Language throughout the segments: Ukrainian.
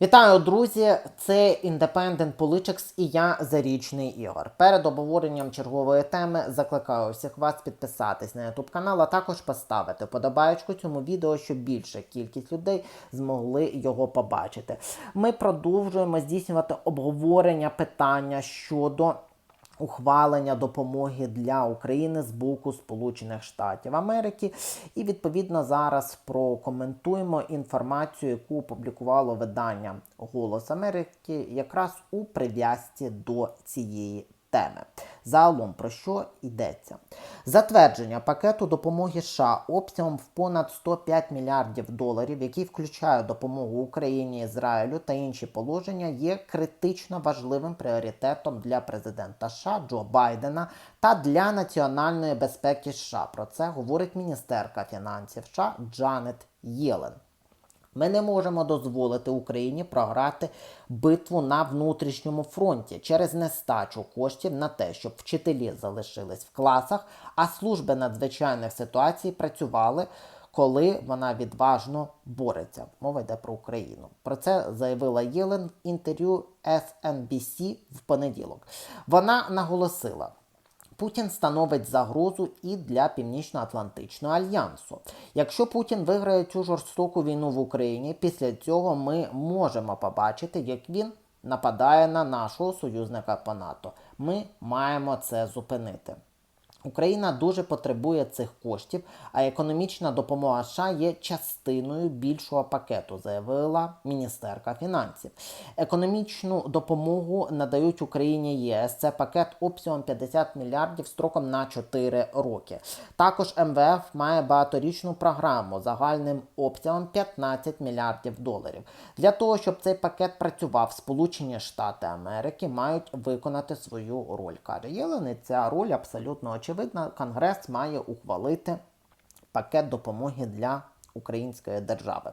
Вітаю, друзі! Це Independent Politics і я Зарічний Ігор. Перед обговоренням чергової теми закликаю всіх вас підписатись на YouTube канал, а також поставити подобаєчку цьому відео, щоб більша кількість людей змогли його побачити. Ми продовжуємо здійснювати обговорення питання щодо ухвалення допомоги для України з боку Сполучених Штатів Америки. І відповідно зараз прокоментуємо інформацію, яку опублікувало видання Голос Америки, якраз у прив'язці до цієї теми. Загалом про що йдеться? Затвердження пакету допомоги США обсягом в понад 105 мільярдів доларів, який включає допомогу Україні, Ізраїлю та інші положення, є критично важливим пріоритетом для президента США Джо Байдена та для національної безпеки США. Про це говорить міністерка фінансів США Джанет Єлен. Ми не можемо дозволити Україні програти битву на внутрішньому фронті через нестачу коштів на те, щоб вчителі залишились в класах, а служби надзвичайних ситуацій працювали. Коли вона відважно бореться, мова йде про Україну. Про це заявила Єлен в інтерв'ю SNBC в понеділок. Вона наголосила. Путін становить загрозу і для Північно-Атлантичного альянсу. Якщо Путін виграє цю жорстоку війну в Україні, після цього ми можемо побачити, як він нападає на нашого союзника по НАТО. Ми маємо це зупинити. Україна дуже потребує цих коштів, а економічна допомога США є частиною більшого пакету, заявила міністерка фінансів. Економічну допомогу надають Україні ЄС. Це пакет обсягом 50 мільярдів строком на 4 роки. Також МВФ має багаторічну програму загальним обсягом 15 мільярдів доларів. Для того щоб цей пакет працював, Сполучені Штати Америки мають виконати свою роль. Каже Єлен, і ця роль абсолютно очевидна очевидно, Конгрес має ухвалити пакет допомоги для української держави.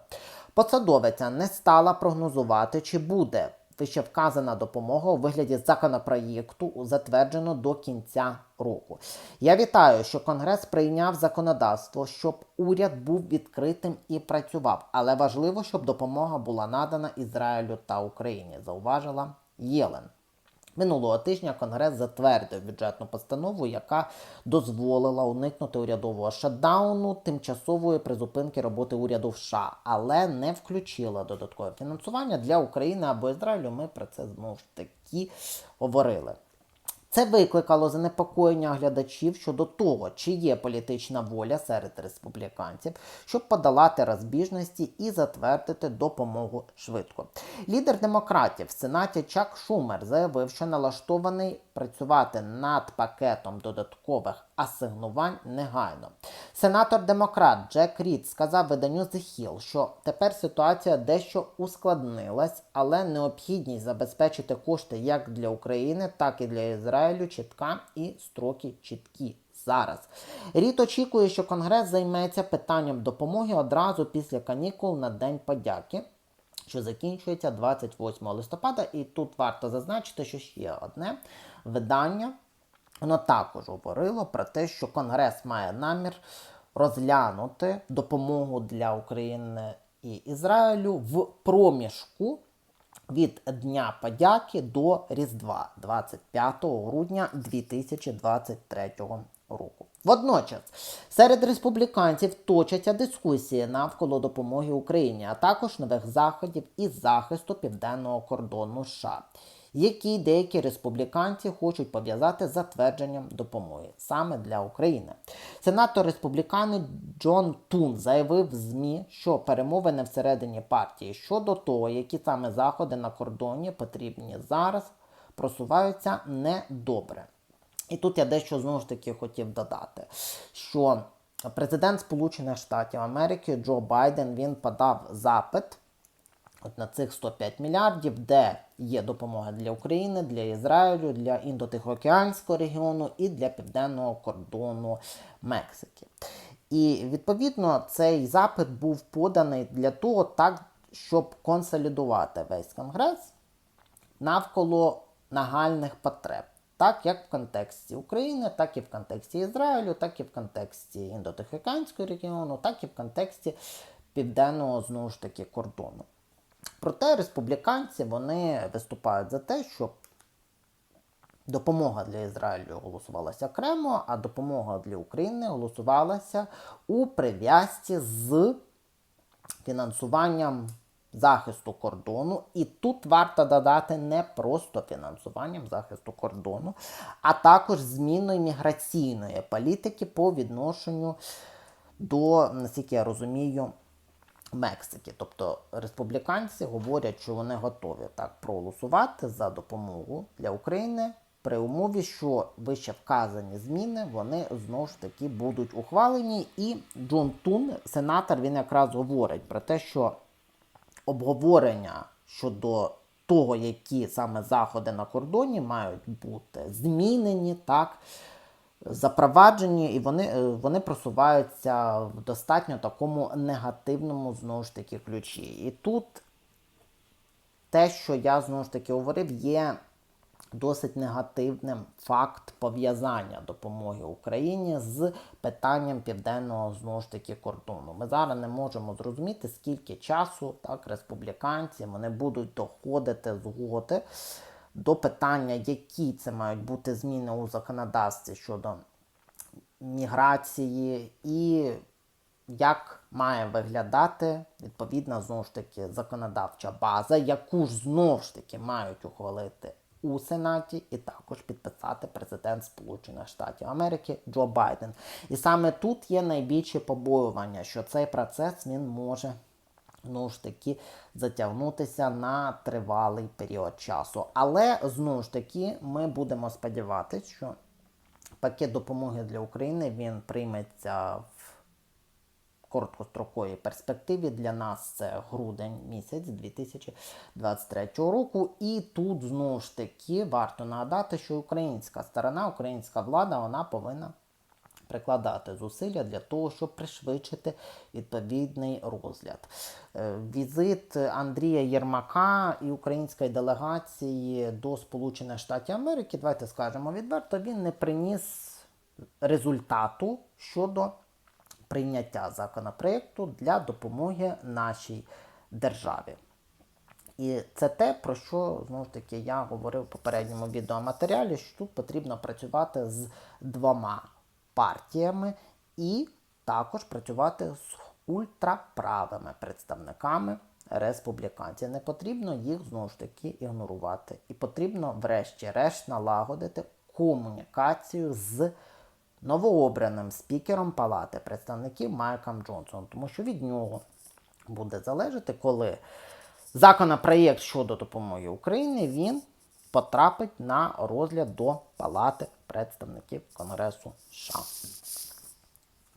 Посадовиця не стала прогнозувати, чи буде вищевказана допомога у вигляді законопроєкту затверджено до кінця року. Я вітаю, що Конгрес прийняв законодавство, щоб уряд був відкритим і працював, але важливо, щоб допомога була надана Ізраїлю та Україні, зауважила Єлен. Минулого тижня Конгрес затвердив бюджетну постанову, яка дозволила уникнути урядового шатдауну, тимчасової призупинки роботи уряду в США, але не включила додаткове фінансування для України або Ізраїлю. Ми про це знову ж таки говорили. Це викликало занепокоєння глядачів щодо того, чи є політична воля серед республіканців, щоб подолати розбіжності і затвердити допомогу швидко. Лідер демократів в Сенаті Чак Шумер заявив, що налаштований працювати над пакетом додаткових асигнувань негайно. Сенатор демократ Джек Рід сказав виданню The Hill, що тепер ситуація дещо ускладнилась, але необхідність забезпечити кошти як для України, так і для Ізраїлю чітка і строки чіткі. Зараз Рід очікує, що Конгрес займеться питанням допомоги одразу після канікул на День подяки, що закінчується 28 листопада. І тут варто зазначити, що ще одне видання Воно також говорило про те, що Конгрес має намір розглянути допомогу для України і Ізраїлю в проміжку від Дня подяки до Різдва 25 грудня 2023 року. Водночас серед республіканців точаться дискусії навколо допомоги Україні, а також нових заходів із захисту південного кордону США які деякі республіканці хочуть пов'язати з затвердженням допомоги саме для України. Сенатор республіканець Джон Тун заявив в ЗМІ, що перемовини всередині партії щодо того, які саме заходи на кордоні потрібні зараз, просуваються недобре. І тут я дещо знову ж таки хотів додати, що президент Сполучених Штатів Америки Джо Байден він подав запит от на цих 105 мільярдів, де є допомога для України, для Ізраїлю, для Індотихоокеанського регіону і для південного кордону Мексики. І відповідно цей запит був поданий для того, так, щоб консолідувати весь конгрес навколо нагальних потреб. Так, як в контексті України, так і в контексті Ізраїлю, так і в контексті Індотихоокеанського регіону, так і в контексті південного знову ж таки кордону. Проте республіканці вони виступають за те, щоб допомога для Ізраїлю голосувалася окремо, а допомога для України голосувалася у прив'язці з фінансуванням захисту кордону. І тут варто додати не просто фінансуванням захисту кордону, а також зміною міграційної політики по відношенню до, наскільки я розумію, Мексики. Тобто республіканці говорять, що вони готові так проголосувати за допомогу для України при умові, що вище вказані зміни вони знову ж таки будуть ухвалені. І Джон Тун, сенатор, він якраз говорить про те, що обговорення щодо того, які саме заходи на кордоні мають бути змінені, так, запроваджені, і вони, е, вони просуваються в достатньо такому негативному знову ж таки ключі. І тут те, що я знову ж таки говорив, є досить негативним факт пов'язання допомоги Україні з питанням південного знову ж таки кордону. Ми зараз не можемо зрозуміти, скільки часу так республіканці вони будуть доходити згоди до питання, які це мають бути зміни у законодавстві щодо міграції і як має виглядати відповідна знову ж таки законодавча база, яку ж знову ж таки мають ухвалити у Сенаті і також підписати президент Сполучених Штатів Америки Джо Байден. І саме тут є найбільше побоювання, що цей процес він може знову ж таки затягнутися на тривалий період часу. Але знову ж таки ми будемо сподіватися, що пакет допомоги для України він прийметься короткостроковій перспективі. Для нас це грудень місяць 2023 року. І тут знову ж таки варто нагадати, що українська сторона, українська влада, вона повинна. Прикладати зусилля для того, щоб пришвидшити відповідний розгляд. Е, Візит Андрія Єрмака і української делегації до Сполучених Штатів Америки, давайте скажемо відверто, він не приніс результату щодо прийняття законопроекту для допомоги нашій державі. І це те, про що знову ж таки я говорив в попередньому відеоматеріалі, що тут потрібно працювати з двома партіями і також працювати з ультраправими представниками республіканців. Не потрібно їх знову ж таки ігнорувати. І потрібно, врешті-решт, налагодити комунікацію з новообраним спікером Палати представників Майком Джонсоном, тому що від нього буде залежати, коли законопроєкт щодо допомоги Україні він потрапить на розгляд до Палати представників Конгресу США.